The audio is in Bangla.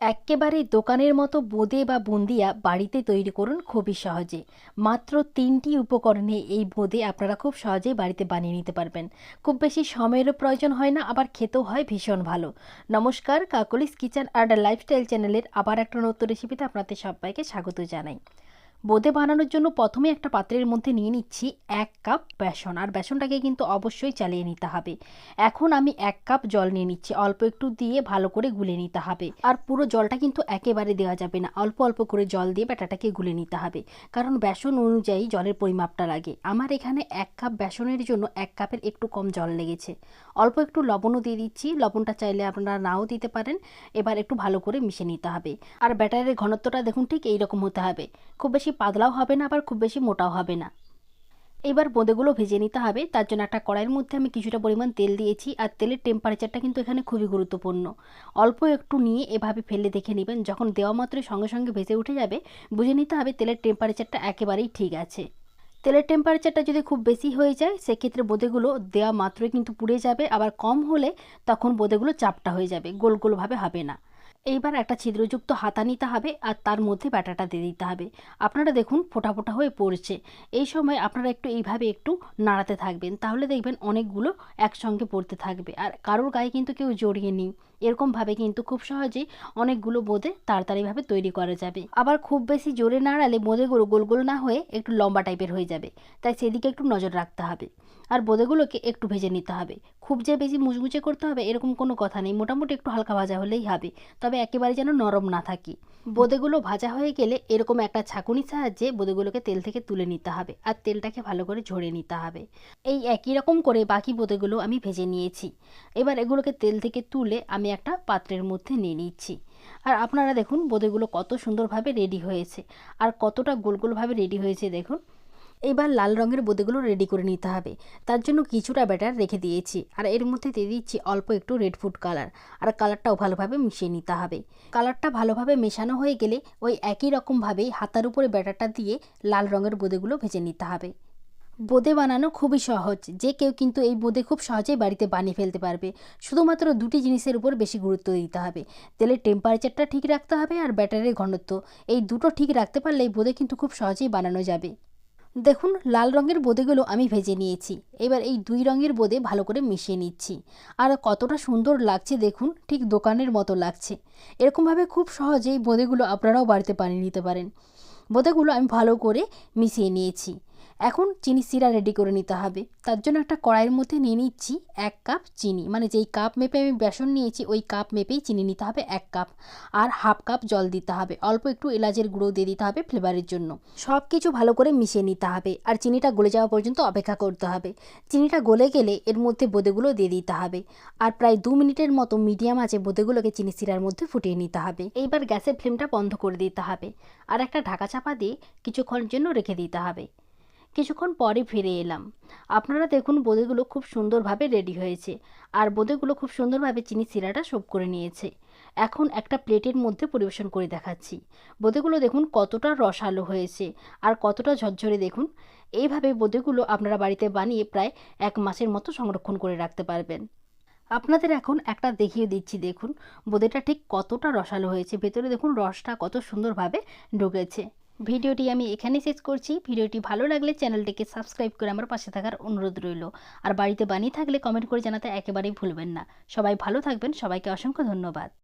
এক্কেবারে দোকানের মতো বোঁদে বা বুন্দিয়া বাড়িতে তৈরি করুন খুবই সহজে। মাত্র তিনটি উপকরণে এই বোঁদে আপনারা খুব সহজেই বাড়িতে বানিয়ে নিতে পারবেন। খুব বেশি সময়েরও প্রয়োজন হয় না, আবার খেতেও হয় ভীষণ ভালো। নমস্কার, কাকলিস কিচেন অ্যান্ড লাইফস্টাইল চ্যানেলের আবার একটা নতুন রেসিপিতে আপনাদের সবাইকে স্বাগত জানাই। বোঁদে বানানোর জন্য প্রথমে একটা পাত্রের মধ্যে নিয়ে নিচ্ছি এক কাপ বেসন। আর বেসনটাকে কিন্তু অবশ্যই চালিয়ে নিতে হবে। এখন আমি এক কাপ জল নিয়ে নিচ্ছি। অল্প একটু দিয়ে ভালো করে গুলে নিতে হবে। আর পুরো জলটা কিন্তু একেবারে দেওয়া যাবে না। অল্প অল্প করে জল দিয়ে ব্যাটাটাকে গুলে নিতে হবে। কারণ বেসন অনুযায়ী জলের পরিমাপটা লাগে। আমার এখানে এক কাপ বেসনের জন্য এক কাপের একটু কম জল লেগেছে। অল্প একটু লবণও দিয়ে দিচ্ছি। লবণটা চাইলে আপনারা নাও দিতে পারেন। এবার একটু ভালো করে মিশে নিতে হবে। আর ব্যাটারের ঘনত্বটা দেখুন ঠিক এইরকম হতে হবে। খুব বেশি পাতলাও হবে না, আবার খুব বেশি মোটাও হবে না। এবার বোঁদেগুলো ভেজে নিতে হবে, তার জন্য একটা কড়াইয়ের মধ্যে আমি কিছুটা পরিমাণ তেল দিয়েছি, আর তেলের টেম্পারেচারটা কিন্তু এখানে খুবই গুরুত্বপূর্ণ। অল্প একটু নিয়ে এভাবে ফেলে দেখে নেবেন, যখন দেওয়া মাত্রই সঙ্গে সঙ্গে ভেজে উঠে যাবে, বুঝে নিতে হবে তেলের টেম্পারেচারটা একেবারেই ঠিক আছে। তেলের টেম্পারেচারটা যদি খুব বেশি হয়ে যায়, সেক্ষেত্রে বোঁদেগুলো দেওয়া মাত্রই কিন্তু পুড়ে যাবে, আবার কম হলে তখন বোঁদেগুলো চাপটা হয়ে যাবে, গোল গোলভাবে হবে না। এইবার একটা ছিদ্রযুক্ত হাতা নিতে হবে আর তার মধ্যে ব্যাটাটা দিয়ে দিতে হবে। আপনারা দেখুন ফোটা ফোটা হয়ে পড়ছে। এই সময় আপনারা একটু এইভাবে একটু নাড়াতে থাকবেন। তাহলে দেখবেন অনেকগুলো একসঙ্গে পড়তে থাকবে। আর কারোর গায়ে কিন্তু কেউ জড়িয়ে নিই। এরকমভাবে কিন্তু খুব সহজেই অনেকগুলো বোঁদে তাড়াতাড়িভাবে তৈরি করা যাবে। আবার খুব বেশি জোরে নাড়ালে বোঁদেগুলো গোল গোল না হয়ে একটু লম্বা টাইপের হয়ে যাবে, তাই সেদিকে একটু নজর রাখতে হবে। আর বোঁদেগুলোকে একটু ভেজে নিতে হবে। খুব যে বেশি মুচমুচে করতে হবে এরকম কোনো কথা নেই, মোটামুটি একটু হালকা ভাজা হলেই হবে, তবে একেবারে যেন নরম না থাকি। বোঁদেগুলো ভাজা হয়ে গেলে এরকম একটা ছাঁকুনির সাহায্যে বোঁদেগুলোকে তেল থেকে তুলে নিতে হবে আর তেলটাকে ভালো করে ঝরে নিতে হবে। এই একই রকম করে বাকি বোঁদেগুলো আমি ভেজে নিয়েছি। এবার এগুলোকে তেল থেকে তুলে আমি একটা পাত্রের মধ্যে নিয়ে নিচ্ছি। আর আপনারা দেখুন বোঁদেগুলো কত সুন্দরভাবে রেডি হয়েছে। আর কতটা গোল গোলভাবে রেডি হয়েছে দেখুন। এবার লাল রঙের বোঁদেগুলো রেডি করে নিতে হবে। তার জন্য কিছুটা ব্যাটার রেখে দিয়েছি। আর এর মধ্যে দিয়ে দিচ্ছি অল্প একটু রেড ফুড কালার আর কালারটাও ভালোভাবে মিশিয়ে নিতে হবে। কালারটা ভালোভাবে মেশানো হয়ে গেলে ওই একই রকমভাবেই হাতার উপরে ব্যাটারটা দিয়ে লাল রঙের বোঁদেগুলো ভেজে নিতে হবে। বোঁদে বানানো খুবই সহজ, যে কেউ কিন্তু এই বোঁদে খুব সহজেই বাড়িতে বানিয়ে ফেলতে পারবে। শুধুমাত্র দুটি জিনিসের উপর বেশি গুরুত্ব দিতে হবে। তেলের টেম্পারেচারটা ঠিক রাখতে হবে আর ব্যাটারের ঘনত্ব। এই দুটো ঠিক রাখতে পারলে এই বোঁদে কিন্তু খুব সহজেই বানানো যাবে। দেখুন, লাল রঙের বোঁদেগুলো আমি ভেজে নিয়েছি। এবার এই দুই রঙের বোঁদে ভালো করে মিশিয়ে নিচ্ছি। আর কতটা সুন্দর লাগছে দেখুন, ঠিক দোকানের মতো লাগছে। এরকমভাবে খুব সহজেই বোঁদেগুলো আপনারাও বাড়িতে বানিয়ে নিতে পারেন। বোঁদেগুলো আমি ভালো করে মিশিয়ে নিয়েছি। এখন চিনি সিরা রেডি করে নিতে হবে। তার জন্য একটা কড়াইয়ের মধ্যে নিয়ে নিচ্ছি এক কাপ চিনি। মানে যেই কাপ মেপে আমি বেসন নিয়েছি, ওই কাপ মেপেই চিনি নিতে হবে এক কাপ। আর হাফ কাপ জল দিতে হবে। অল্প একটু এলাচের গুঁড়ো দিয়ে দিতে হবে ফ্লেভারের জন্য। সব কিছু ভালো করে মিশিয়ে নিতে হবে। আর চিনিটা গলে যাওয়া পর্যন্ত অপেক্ষা করতে হবে। চিনিটা গলে গেলে এর মধ্যে বোঁদেগুলো দিয়ে দিতে হবে। আর প্রায় দু মিনিটের মতো মিডিয়াম আছে বোঁদেগুলোকে চিনি সিরার মধ্যে ফুটিয়ে নিতে হবে। এইবার গ্যাসের ফ্লেমটা বন্ধ করে দিতে হবে। আর একটা ঢাকা চাপা দিয়ে কিছুক্ষণের জন্য রেখে দিতে হবে। কিছুক্ষণ পরে ফিরে এলাম। আপনারা দেখুন বোঁদেগুলো খুব সুন্দরভাবে রেডি হয়েছে। আর বোঁদেগুলো খুব সুন্দরভাবে চিনি সিরাটা সোপ করে নিয়েছে। এখন একটা প্লেটের মধ্যে পরিবেশন করে দেখাচ্ছি। বোঁদেগুলো দেখুন কতটা রসালো হয়েছে আর কতটা ঝরঝরে দেখুন। এইভাবে বোঁদেগুলো আপনারা বাড়িতে বানিয়ে প্রায় এক মাসের মতো সংরক্ষণ করে রাখতে পারবেন। আপনাদের এখন একটা দেখিয়ে দিচ্ছি দেখুন বোঁদেটা ঠিক কতটা রসালো হয়েছে। ভেতরে দেখুন রসটা কত সুন্দরভাবে ঢুকেছে। ভিডিওটি আমি এখানে শেষ করছি। ভিডিওটি ভালো লাগলে চ্যানেলটিকে সাবস্ক্রাইব করে আমার পাশে থাকার অনুরোধ রইল। আর বাড়িতে বানিয়ে থাকলে কমেন্ট করে জানাতে একেবারেই ভুলবেন না। সবাই ভালো থাকবেন। সবাইকে অসংখ্য ধন্যবাদ।